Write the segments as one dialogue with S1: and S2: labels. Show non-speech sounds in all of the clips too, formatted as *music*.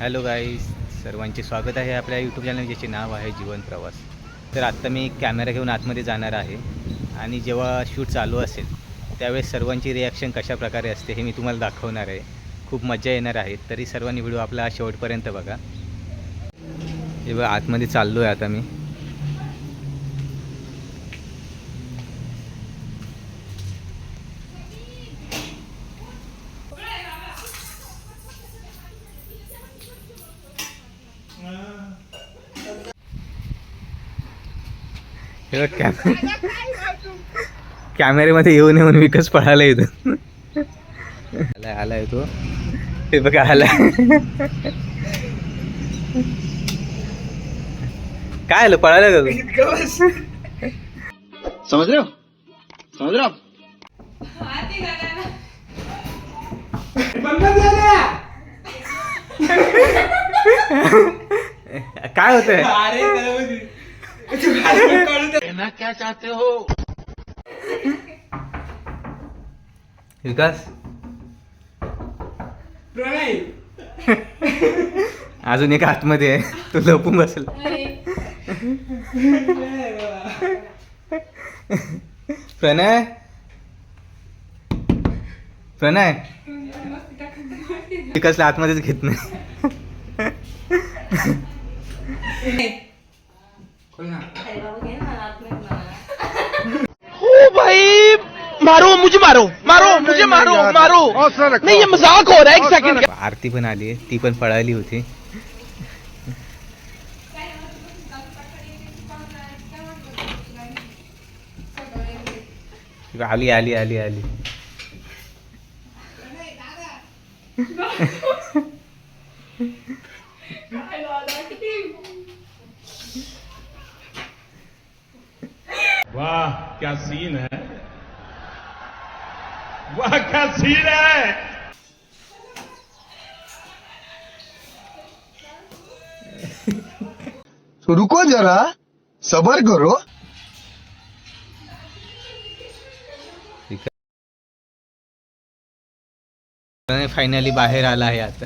S1: Hello guys सर्वांचे स्वागत आहे आपल्या यूट्यूब चॅनल ज्याचे नाव आहे जीवन प्रवास. तर आत्ता मी कॅमेरा घेऊन आतमध्ये जाणार आहे आणि जेव्हा शूट चालू असेल त्यावेळेस सर्वांची रिॲक्शन कशाप्रकारे असते हे मी तुम्हाला दाखवणार आहे. खूप मजा येणार आहे. तरी सर्वांनी व्हिडिओ आपला शेवटपर्यंत बघा. हे बघा आतमध्ये चाललो आहे आता मी. हे बघ कॅमे कॅमेऱ्यामध्ये येऊन येऊन विकस पळायला येतो आलाय आलाय तो. हे बघा आलाय. काय आलं? पळायला का तू?
S2: समझ रहे हो समझ रहे हो आप?
S1: काय होतंय
S2: कहना क्या चाहते हो?
S1: विकास? *laughs* अजून एक आतमध्ये आहे. तो लपून बसेल. प्रणय? प्रणय? विकासला आतमध्येच घेत नाही.
S3: मारो मुझे मारो मारो मुझे मारो मारो। नहीं ये मज़ाक हो रहा है एक सेकंड
S1: आरती पण आली आहे ती पण पळाली होती। आली आली आली आली।
S4: वाह क्या सीन है? वाह क्या सीन है
S2: रुको जरा सबर करो
S1: फायनली बाहेर आला आहे आता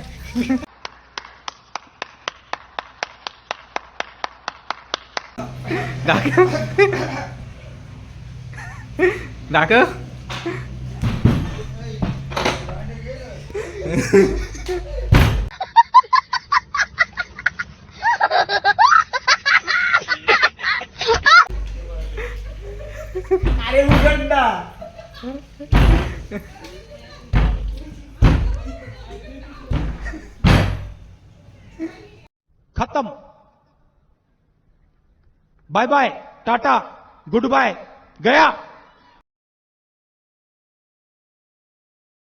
S1: अरे दाखव
S3: खतम. Bye bye tata good bye गया.